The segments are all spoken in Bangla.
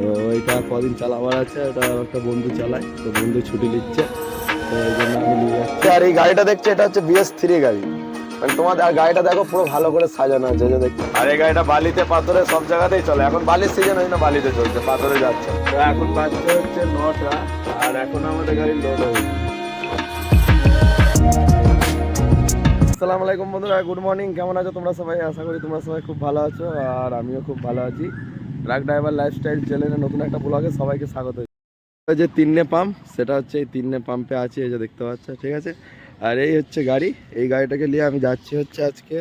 তো ওইটা কদিন চালাবার আছে ওটা একটা বন্ধু চালায় তো বন্ধু ছুটি নিচ্ছে তো ওই জন্য আমি নিয়ে যাচ্ছি। আর এই গাড়িটা দেখছে এটা হচ্ছে বিএস থ্রি গাড়ি। মানে তোমাদের আর গাড়িটা দেখো পুরো ভালো করে সাজানো আছে যে দেখো আর এই গাড়িটা বালিতে পাথরে সব জায়গাতেই চলে। এখন বালির সিজন হয় না বালিতে চলছে পাথরে যাচ্ছে। তো এখন বাজছে হচ্ছে নটা আর এখন আমাদের গাড়ি লোড হয়েছে আসসালামু আলাইকুম বন্ধুরা গুড মর্নিং কেমন আছো তোমরা সবাই? আশা করি তোমরা সবাই খুব ভালো আছো আর আমিও খুব ভালো আছি। ট্রাক ড্রাইভার লাইফস্টাইল চ্যানেলে নতুন একটা ব্লগে সবাইকে স্বাগত। যে তিন্নে পাম্প সেটা হচ্ছে এই তিন্নে পাম্পে আছে, এই যে দেখতে পাচ্ছ, ঠিক আছে? আর এই হচ্ছে গাড়ি, এই গাড়িটাকে নিয়ে আমি যাচ্ছি হচ্ছে আজকে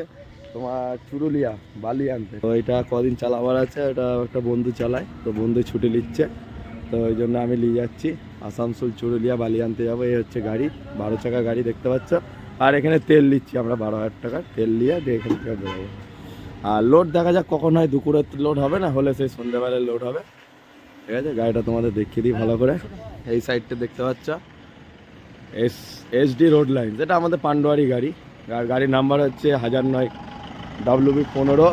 তোমার চুরুলিয়া বালি আনতে তো এটা কদিন চালাবার আছে, এটা একটা বন্ধু চালায়, তো বন্ধু ছুটি নিচ্ছে, তো ওই জন্য আমি নিয়ে যাচ্ছি। আসানসোল, চুরুলিয়া বালি আনতে যাব, এই হচ্ছে গাড়ি, বারো চাকা গাড়ি দেখতে পাচ্ছ। আর এখানে তেল নিচ্ছি আমরা বারো হাজার টাকার, তেল নিয়ে দিয়ে এখান থেকে বেরোবো। আর লোড দেখা যাক কখন হয়, দুপুরে লোড হবে না, হলে সেই সন্ধ্যেবেলায় লোড হবে। ঠিক আছে? গাড়িটা তোমাদের দেখিয়ে দিই ভালো করে। এই সাইডটা দেখতে পাচ্ছ। S S D road line যেটা আমাদের পান্ডুয়ারি গাড়ি। গাড়ির নাম্বার হচ্ছে হাজার নয় ডাব্লিউবি পনেরো।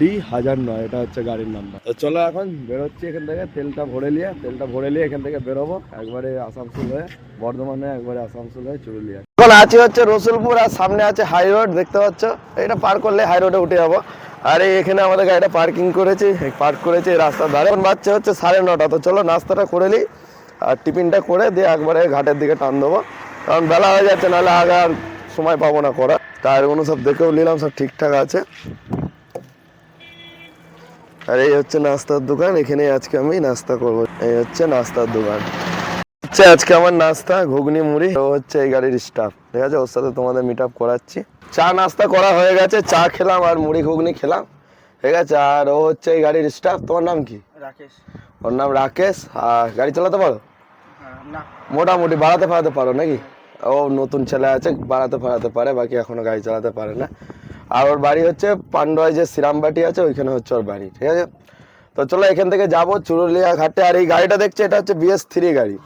ডি হাজার নয়, এটা হচ্ছে গাড়ির নাম্বার তো চলো এখন বেরোচ্ছি এখান থেকে, তেলটা ভরে নিয়ে, তেলটা ভরে নিয়ে এখান থেকে বেরোবো। একবারে আসানসোল হয়ে, বর্ধমানে একবারে আসানসোল হয়ে চুরুলিয়া। এখন আছে হচ্ছে রসুলপুর, আর সামনে আছে হাই রোড, দেখতে পাচ্ছ? এটা পার করলে হাই রোডে উঠে যাব। আর এখানে আমাদের গাড়িটা পার্কিং করেছি পার্ক করেছি রাস্তার ধারে। এখন বাচ্চা হচ্ছে সাড়ে নটা, তো চলো নাস্তাটা করে নিই, আর টিফিনটা করে দিয়ে একবারে ঘাটের দিকে টান দেবো। কারণ বেলা হয়ে যাচ্ছে, নাহলে আগে আর সময় পাবো না করা টায়ারগুলো সব দেখেও নিলাম, সব ঠিকঠাক আছে। আর এই হচ্ছে নাস্তার দোকান এখানে আজকে আমি নাস্তা করব। এই হচ্ছে নাস্তার দোকান। হচ্ছে আজকে আমার নাস্তা ঘুগনি মুড়ি ও হচ্ছে এই গাড়ির স্টাফ ঠিক আছে ওর সাথে তোমাদের মিট আপ করাচ্ছি। চা নাস্তা করা হয়ে গেছে চা খেলাম আর মুড়ি ঘুগনি খেলাম। ঠিক আছে আর ও হচ্ছে এই গাড়ির স্টাফ তোমার নাম কি? রাকেশ। ওর নাম রাকেশ। আর গাড়ি চালাতে পারো? হ্যাঁ, না। মোটামুটি বাড়াতে ফাড়াতে পারো নাকি? ও নতুন ছেলে আছে বাড়াতে ফাড়াতে পারে বাকি এখনও গাড়ি চালাতে পারে না। আর ওর বাড়ি হচ্ছে পান্ডয় যে শ্রীরামবাটি আছে, ওইখানে হচ্ছে ওর বাড়ি, ঠিক আছে? তো চলো এখান থেকে যাব চুরুলিয়া ঘাটে, আর এই গাড়িটা দেখছে, এটা হচ্ছে বিএস থ্রি গাড়ি।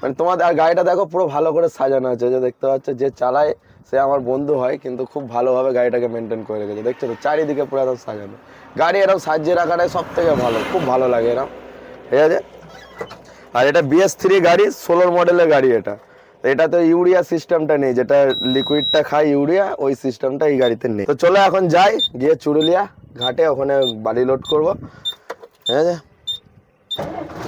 মানে তোমাদের, আর গাড়িটা দেখো, পুরো ভালো করে সাজানো আছে যে দেখতে পাচ্ছ, যে চালায় সে আমার বন্ধু হয়, কিন্তু খুব ভালোভাবে গাড়িটাকে মেনটেন করে রেখেছে, দেখছ তো? চারিদিকে পুরো একদম সাজানো। গাড়ি এরকম সাজিয়ে রাখাটাই সব থেকে ভালো, খুব ভালো লাগে এরকম, ঠিক আছে? আর এটা বিএস থ্রি গাড়ি, ষোলোর মডেলের গাড়ি এটা। তো ইউরিয়া সিস্টেমটা নেই, যেটা লিকুইডটা খায় ইউরিয়া, ওই সিস্টেমটা এই গাড়িতে নেই। তো চলো এখন যাই, গিয়ে চুরুলিয়া ঘাটে ওখানে বাড়ি লোড করব। ঠিক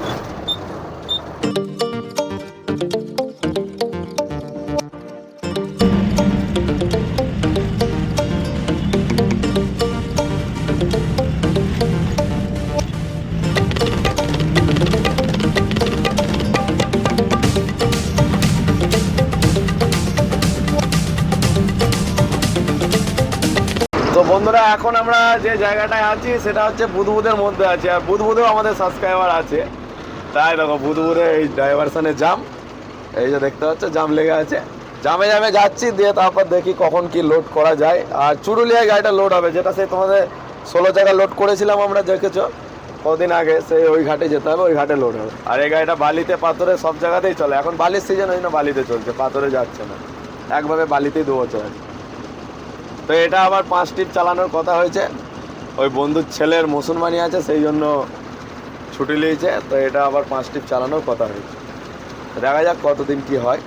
বন্ধুরা, এখন আমরা যে জায়গাটায় আছি, সেটা হচ্ছে বুধবুদের মধ্যে আছে। আর বুধবুদেও আমাদের সাবস্ক্রাইবার আছে। তাই দেখো বুধবুদে এই ডাইভারশনে জাম এই যে দেখতে পাচ্ছ জাম লেগে আছে। জামে জামে যাচ্ছি, দিয়ে তারপর দেখি কখন কি লোড করা যায়। আর চুরুলিয়ায় গাড়িটা লোড হবে, যেটা সেই তোমাদের ষোলো জায়গা লোড করেছিলাম আমরা, দেখেছ? কদিন আগে সেই ওই ঘাটে যেতে হবে, ওই ঘাটে লোড হবে। আর এই গাড়িটা বালিতে, পাথরে সব জায়গাতেই চলে। এখন বালির সিজন ওই না বালিতে চলছে, পাথরে যাচ্ছে না। একভাবে বালিতেই দু বছর আছে তো এটা আবার পাঁচ ট্রিপ চালানোর কথা হয়েছে। ওই বন্ধুর ছেলের মুসলমানি আছে, সেই জন্য ছুটি নিয়েছে, তো এটা আবার পাঁচ ট্রিপ চালানোর কথা হয়েছে। দেখা যাক কতদিন কি হয়।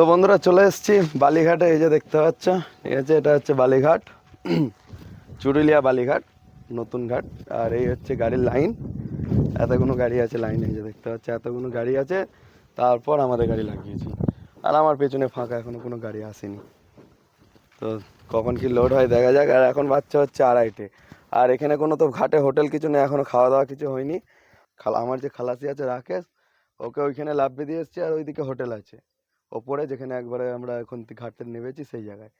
তো বন্ধুরা চলে এসেছি বালিঘাটে, এই যে দেখতে পাচ্ছ, ঠিক আছে, এটা হচ্ছে বালিঘাট, চুরুলিয়া বালিঘাট, নতুন ঘাট, আর এই হচ্ছে গাড়ির লাইন এতগুলো গাড়ি আছে লাইনে, এই যে দেখতে পাচ্ছ এতগুলো গাড়ি আছে, তারপর আমাদের গাড়ি লাগিয়েছি, আর আমার পেছনে ফাঁকা এখনও কোনো গাড়ি আসেনি, তো কখন কি লোড হয় দেখা যাক, আর এখন বাচ্চা হচ্ছে আড়াইটে, আর এখানে কোনো তো ঘাটে হোটেল কিছু নেই, এখনও খাওয়া দাওয়া কিছু হয়নি, খালা, আমার যে খালাসি আছে রাকেশ, ওকে ওইখানে লাভবে দিয়ে এসছি, আর ওইদিকে হোটেল আছে ওপরে, যেখানে একবারে আমরা এখন ঘাটতে নেমেছি সেই জায়গায়।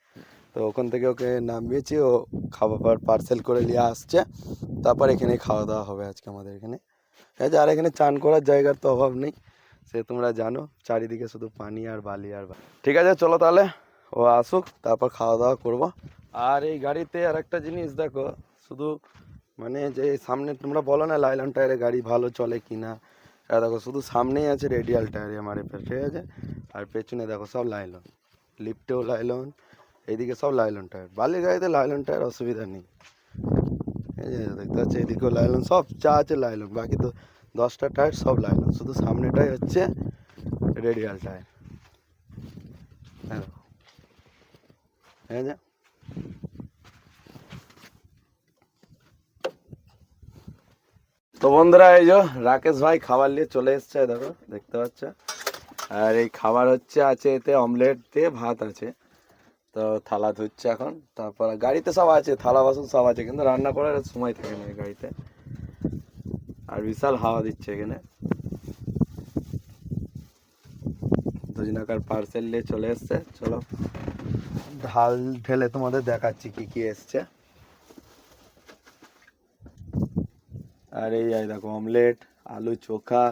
তো ওখান থেকে ওকে নামিয়েছি, ও খাবার পার্সেল করে নিয়ে আসছে। তারপর এখানে খাওয়া দাওয়া হবে আজকে আমাদের এখানে। আছে, আর এখানে চান করার জায়গার তো অভাব নেই, সে তোমরা জানো, চারিদিকে শুধু পানি আর বালি আর ঠিক আছে, চলো তাহলে, ও আসুক, তারপর খাওয়া দাওয়া করব। আর এই গাড়িতে আর একটা জিনিস দেখো, শুধু মানে যে সামনে তোমরা বলো না, লাইলন টায়ারে গাড়ি ভালো চলে কি না দেখো শুধু সামনেই আছে রেডিয়াল টায়ার এমআরএফের ঠিক আছে? আর পেছনে দেখো সব লাইলন লিফটেও লাইলন এইদিকে সব লাইলন টায়ার বালির গাড়িতে লাইলন টায়ার অসুবিধা নেই। এই যে দেখতে পাচ্ছি, এদিকেও লাইলন সব যা আছে লাইলন বাকি তো দশটা টায়ার সব লাইলন শুধু সামনেটাই হচ্ছে রেডিয়াল টায়ার হ্যাঁ। দেখো। হ্যাঁ তো বন্ধুরা, এই যে রাকেশ ভাই খাবার নিয়ে চলে এসছে, দেখো, দেখতে পাচ্ছ? আর এই খাবার হচ্ছে, আছে এতে অমলেট দিয়ে ভাত আছে। তো থালা ধুচ্ছে এখন, তারপর গাড়িতে সব আছে, থালা বাসন সব আছে, কিন্তু রান্না করার সময় থাকে না গাড়িতে। আর বিশাল হাওয়া দিচ্ছে এখানে। দুজনাকার পার্সেল নিয়ে চলে এসছে, চলো। ঢাল ঢেলে তোমাদের দেখাচ্ছি কি কি এসছে। আর এই এই দেখো অমলেট, আলু চোখা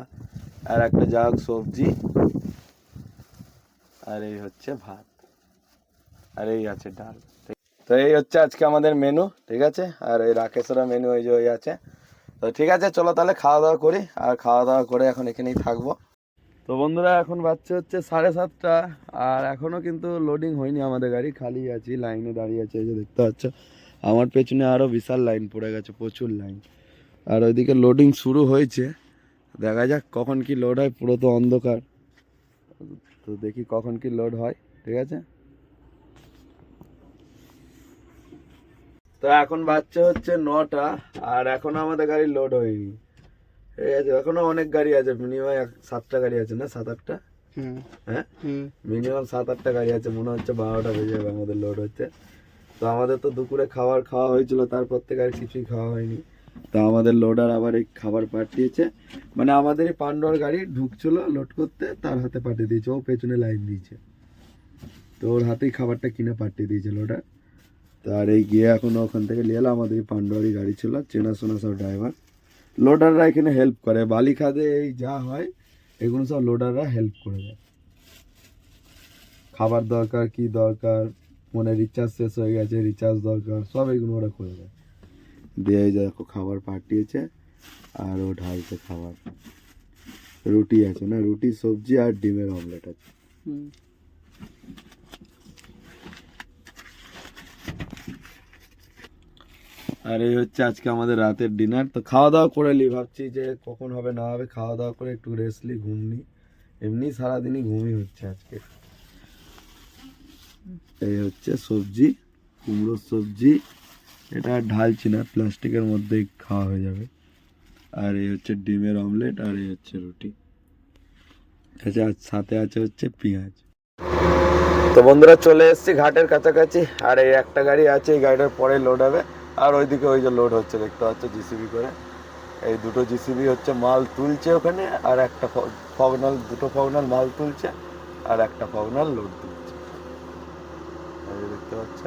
আর একটা যা সবজি। আর এই হচ্ছে ভাত। আর এই আছে ডাল। তো এই হচ্ছে আজকে আমাদের মেনু ঠিক আছে? আর এই রাকেশেরা মেনু এই যে ওই আছে। তো ঠিক আছে, চলো তাহলে খাওয়া দাওয়া করি। আর খাওয়া দাওয়া করে এখন এখানেই থাকব। তো বন্ধুরা, এখন বাচ্চা হচ্ছে সাড়ে সাতটা। আর এখনও কিন্তু লোডিং হয়নি আমাদের গাড়ি। খালি আছি লাইনে দাঁড়িয়ে আছে, এই যে দেখতে পাচ্ছ। আমার পেছনে আরও বিশাল লাইন পড়ে গেছে, প্রচুর লাইন আর ওইদিকে লোডিং শুরু হয়েছে। দেখা যাক কখন কি লোড হয় পুরো তো অন্ধকার। তো দেখি কখন কি লোড হয় ঠিক আছে? তো এখন বাচ্চা হচ্ছে নটা আর এখনও আমাদের গাড়ি লোড হয়নি। ঠিক আছে এখনও অনেক গাড়ি আছে মিনিমাম সাতটা গাড়ি আছে না সাত আটটা? হ্যাঁ? মিনিমাম সাত আটটা গাড়ি আছে মনে হচ্ছে বারোটা বেজে যাবে আমাদের লোড হচ্ছে। তো আমাদের তো দুপুরে খাবার খাওয়া হয়েছিল তারপর থেকে আর কিছুই খাওয়া হয়নি। তো আমাদের লোডার আবার এই খাবার পাঠিয়েছে। মানে আমাদের এই গাড়ি ঢুকছিল লোড করতে, তার হাতে পাঠিয়ে দিয়েছে। ও পেছনে লাইন দিয়েছে। তো ওর হাতেই খাবারটা কিনে পাঠিয়ে দিয়েছে লোডার তো আর এই গিয়ে এখন ওখান থেকে নিয়ে এলো আমাদের পান্ডোয়ারি গাড়ি ছিল। চেনাশোনা সব ড্রাইভার লোডাররা এখানে হেল্প করে। বালি খাদে এই যা হয়, এগুলো সব লোডাররা হেল্প করে দেয়। খাবার দরকার, কি দরকার, মনে রিচার্জ শেষ হয়ে গেছে রিচার্জ দরকার, সব এগুলো ওরা করে দেয়। দিয়ে দেখো খাবার পাঠিয়েছে আর ও ঢালছে খাবার। রুটি আছে না? রুটি সবজি আর ডিমের অমলেট আছে। আর এই হচ্ছে আজকে আমাদের রাতের ডিনার তো খাওয়া দাওয়া করে নি ভাবছি যে কখন হবে না হবে খাওয়া দাওয়া করে একটু রেস্ট নি ঘুম নি। এমনি সারাদিনই ঘুমই হচ্ছে আজকে। এই হচ্ছে সবজি কুমড়োর সবজি এটা আর ঢালছি না, প্লাস্টিকের মধ্যেই খাওয়া হয়ে যাবে। আর এই হচ্ছে ডিমের অমলেট, আর এই হচ্ছে রুটি। আচ্ছা সাথে আছে হচ্ছে পেঁয়াজ। তো বন্ধুরা, চলে এসেছি ঘাটের কাছাকাছি, আর এই একটা গাড়ি আছে, এই গাড়িটার পরে লোড হবে। আর ওইদিকে ওই যে লোড হচ্ছে, দেখতে পাচ্ছ জিসিবি করে। এই দুটো জিসিবি হচ্ছে মাল তুলছে ওখানে, আর একটা ফগনাল, দুটো ফগনাল মাল তুলছে, আর একটা ফগনাল লোড তুলছে। দেখতে পাচ্ছ।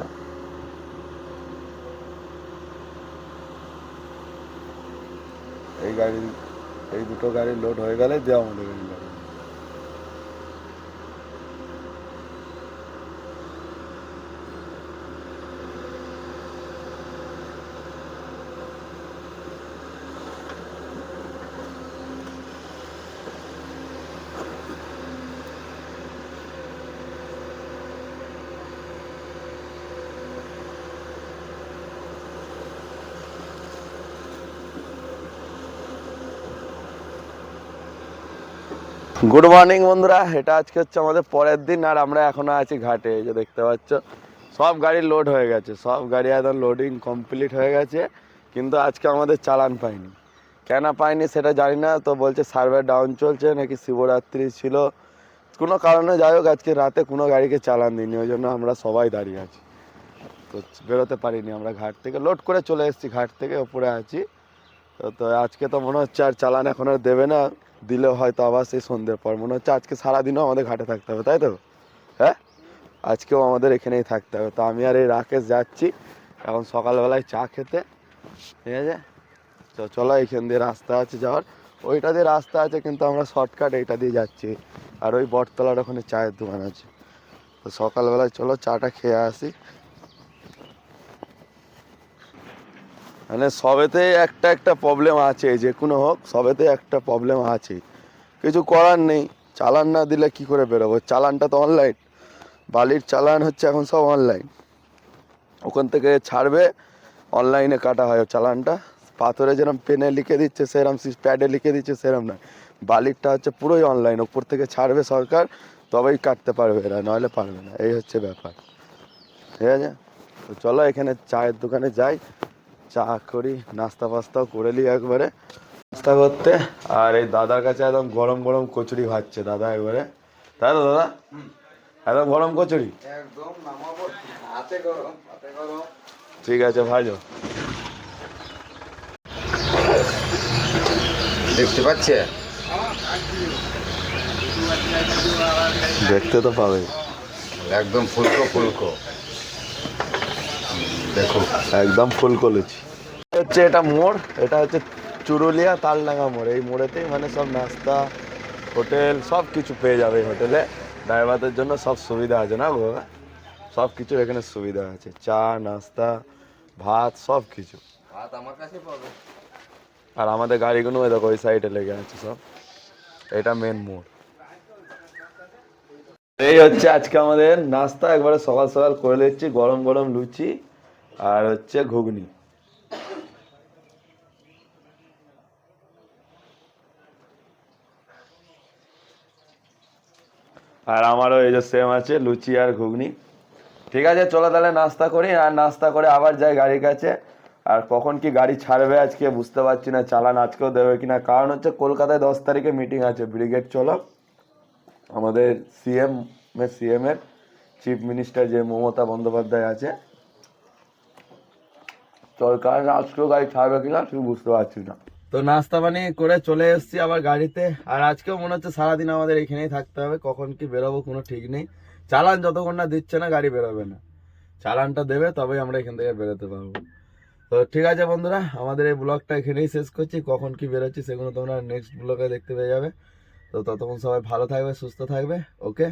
এই গাড়ি এই দুটো গাড়ি লোড হয়ে গেলে দেওয়া আমাদের গাড়ি মর্নিং বন্ধুরা। এটা আজকে হচ্ছে আমাদের পরের দিন, আর আমরা এখনও আছি ঘাটে, এই যে দেখতে পাচ্ছ। সব গাড়ি লোড হয়ে গেছে। সব গাড়ি একদম লোডিং কমপ্লিট হয়ে গেছে, কিন্তু আজকে আমাদের চালান পাইনি। কেন পাইনি সেটা জানি না, তো বলছে সার্ভার ডাউন চলছে, নাকি শিবরাত্রি ছিল। কোনো কারণে যাই হোক, আজকে রাতে কোনো গাড়িকে চালান দিইনি, ওই জন্য আমরা সবাই দাঁড়িয়ে আছি। তো বেরোতে পারিনি, আমরা ঘাট থেকে লোড করে চলে এসেছি, ঘাট থেকে ওপরে আছি। তো আজকে তো মনে হচ্ছে আর চালান এখন আর দেবে না। দিলে হয়তো আবার সেই সন্ধ্যের পর। মনে হচ্ছে আজকে সারাদিনও আমাদের ঘাটে থাকতে হবে, তাই তো? হ্যাঁ? আজকেও আমাদের এখানেই থাকতে হবে। তো আমি আর এই রাকেশ যাচ্ছি, এখন সকালবেলায় চা খেতে। ঠিক আছে? তো চলো এখান দিয়ে রাস্তা আছে যাওয়ার। ওইটা দিয়ে রাস্তা আছে, কিন্তু আমরা শর্টকাট এইটা দিয়ে যাচ্ছি। আর ওই বটতলার ওখানে চায়ের দোকান আছে। তো সকালবেলায় চলো চাটা খেয়ে আসি। মানে সবেতে একটা একটা প্রবলেম আছে, যে কোনো হোক, সবেতে একটা প্রবলেম আছে। কিছু করার নেই, চালান না দিলে কি করে বেরোবো? চালানটা তো অনলাইন বালির চালান হচ্ছে এখন সব অনলাইন ওখান থেকে ছাড়বে অনলাইনে কাটা হয় চালানটা। পাথরে যেরকম পেনে লিখে দিচ্ছে, সেরম প্যাডে লিখে দিচ্ছে, সেরম নয়। বালিরটা হচ্ছে পুরোই অনলাইন ওপর থেকে ছাড়বে সরকার, তবেই কাটতে পারবে এরা নাহলে পারবে না। এই হচ্ছে ব্যাপার। ঠিক আছে? তো চলো এখানে চায়ের দোকানে যাই। চা করি নাস্তা ফাস্তাও করে নিই একবারে। নাস্তা করতে আর এই দাদার কাছে একদম গরম গরম কচুরি ভাজছে দাদা একবারে। তাই তো দাদা? একদম গরম কচুরি? একদম হাতে গরম হাতে গরম। ঠিক আছে ভাজো। দেখতে পাচ্ছে? দেখতে তো পাবে। একদম ফুলকো ফুলকো। দেখো একদম ফুল কলেছি। হচ্ছে এটা মোড় এটা হচ্ছে চুরুলিয়া তালডাঙ্গা মোড়। এই মোড়েতেই মানে সব নাস্তা হোটেল সব কিছু পেয়ে যাবে এই হোটেলে। ড্রাইভারদের জন্য সব সুবিধা আছে না গো? সব কিছু এখানে সুবিধা আছে। চা নাস্তা ভাত সব কিছু। ভাত আমার কাছে পাবে। আর আমাদের গাড়িগুলো ওই দেখো ওই সাইডে লেগে আছে সব। এটা মেন মোড়। এই হচ্ছে আজকে আমাদের নাস্তা। একবারে সকাল সকাল করে নিচ্ছি গরম গরম লুচি। আর হচ্ছে ঘুগনি। আর আমারও এই যে সেম আছে, লুচি আর ঘুগনি। ঠিক আছে, চলো তাহলে নাস্তা করি, আর নাস্তা করে আবার যাই গাড়ির কাছে। আর কখন কি গাড়ি ছাড়বে আজকে বুঝতে পারছি না, চালান আজকেও দেবে কিনা। কারণ হচ্ছে কলকাতায় দশ তারিখে মিটিং আছে, ব্রিগেড চলো। আমাদের সিএম সিএম এর চিফ মিনিস্টার যে মমতা বন্দ্যোপাধ্যায় আছে কারণ আজকেও গাড়ি ছাড়বে কিনা তুই বুঝতে পারছি না। তো নাস্তা পানি করে চলে এসেছি আবার গাড়িতে। আর আজকেও মনে হচ্ছে সারাদিন আমাদের এখানেই থাকতে হবে, কখন কি বেরোবো কোনো ঠিক নেই। চালান যতক্ষণ না দিচ্ছে না, গাড়ি বেরোবে না। চালানটা দেবে, তবেই আমরা এখান থেকে বেরোতে পারব। তো ঠিক আছে বন্ধুরা, আমাদের এই ব্লগটা এখানেই শেষ করছি। কখন কি বেরোচ্ছি সেগুলো তোমরা নেক্সট ব্লগে দেখতে পেয়ে যাবে। তো ততক্ষণ সবাই ভালো থাকবে, সুস্থ থাকবে ওকে